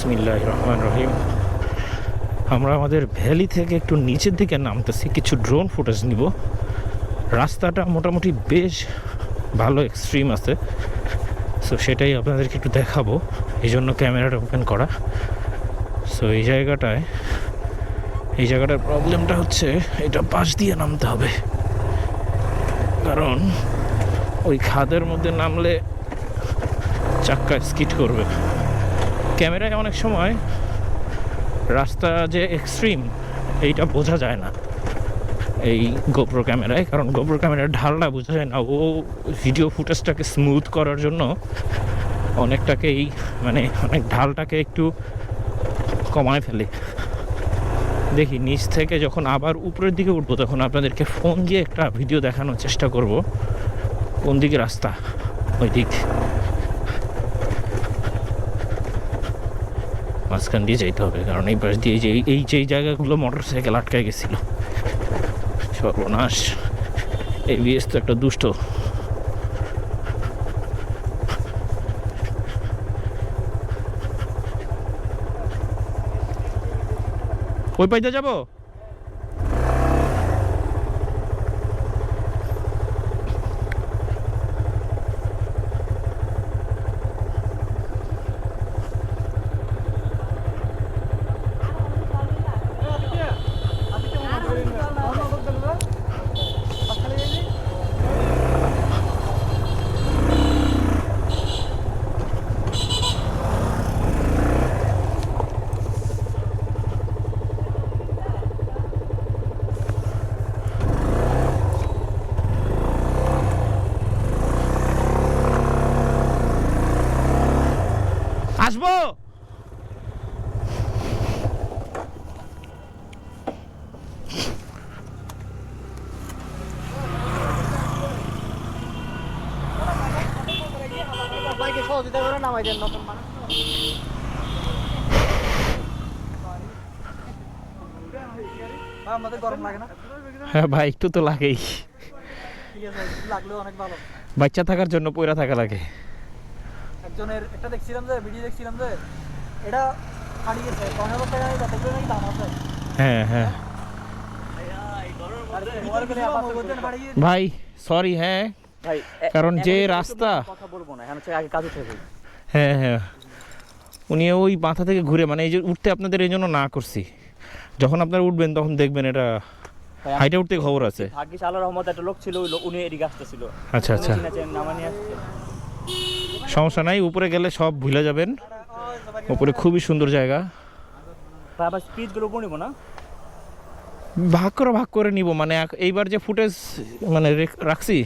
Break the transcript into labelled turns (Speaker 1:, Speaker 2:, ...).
Speaker 1: বিসমিল্লাহ রহমান রহিম আমরা আমাদের ভ্যালি থেকে একটু নিচের দিকে নামতেছি, কিছু ড্রোন ফুটেজ নিব। রাস্তাটা মোটামুটি বেশ ভালো এক্সট্রিম আছে। সো সেটাই আপনাদেরকে একটু দেখাবো এই জন্য ক্যামেরাটা ওপেন করা। সো এই জায়গাটায়, এই জায়গাটার প্রবলেমটা হচ্ছে, এটা পাশ দিয়ে নামতে হবে। কারণ ওই খাদের মধ্যে নামলে চাক্কা স্কিট করবে। ক্যামেরায় অনেক সময় রাস্তা যে এক্সট্রিম এইটা বোঝা যায় না। এই গোপ্রো ক্যামেরায়, কারণ গোপ্রো ক্যামেরার ঢালটা বোঝা যায় না। ও ভিডিও ফুটেজটাকে স্মুথ করার জন্য অনেকটাকেই মানে অনেক ঢালটাকে একটু কমায় ফেলে। দেখি, নিচ থেকে যখন আবার উপরের দিকে উঠবো, তখন আপনাদেরকে ফোন দিয়ে একটা ভিডিও দেখানোর চেষ্টা করব। কোন দিকে রাস্তা? ওই দিক। মাঝখান দিয়ে যেতে হবে, কারণ এই পাশ দিয়ে যে এই যে জায়গাগুলো মোটর সাইকেল আটকায় গেছিল, সর্বনাশ। এই এবিএস তো একটা দুষ্ট। ওই পাইতে যাব আসব
Speaker 2: সবাইকে সহযোগিতা করে নামাই দেন নতুন মানুষ তো। ভাই, আমাদের গরম লাগে না?
Speaker 1: হ্যাঁ ভাই একটু তো লাগেই।
Speaker 2: ঠিক অনেক ভালো।
Speaker 1: বাচ্চা থাকার জন্য পয়রা থাকা লাগে।
Speaker 2: একজনের একটা দেখছিলাম যে ভিডিও দেখছিলাম যে এটা হারিয়ে গেছে পনেরো নাকি দাম আছে।
Speaker 1: হ্যাঁ হ্যাঁ। ভাই সরি হ্যাঁ।
Speaker 3: ভাই
Speaker 1: কারণ যে রাস্তা
Speaker 3: কথা বলব না। আগে কাজ
Speaker 1: হ্যাঁ হ্যাঁ। উনি ওই মাথা থেকে ঘুরে মানে এই যে উঠতে আপনাদের এই জন্য না করছি। যখন আপনারা উঠবেন তখন দেখবেন এটা হাইটে উঠতে খবর আছে।
Speaker 3: ভাগ্যিস আল্লাহ রহমত একটা লোক ছিল ওই লোক- উনি এদিকে আসতেছিল।
Speaker 1: আচ্ছা আচ্ছা।
Speaker 3: নামা নিয়ে আসছে।
Speaker 1: সমস্যা নাই উপরে গেলে সব ভুলে যাবেন। উপরে খুবই সুন্দর জায়গা।
Speaker 3: আবার স্পিচগুলো না?
Speaker 1: ভাগ করে ভাগ করে নিব মানে এইবার যে ফুটেজ মানে রেখ- রাখছি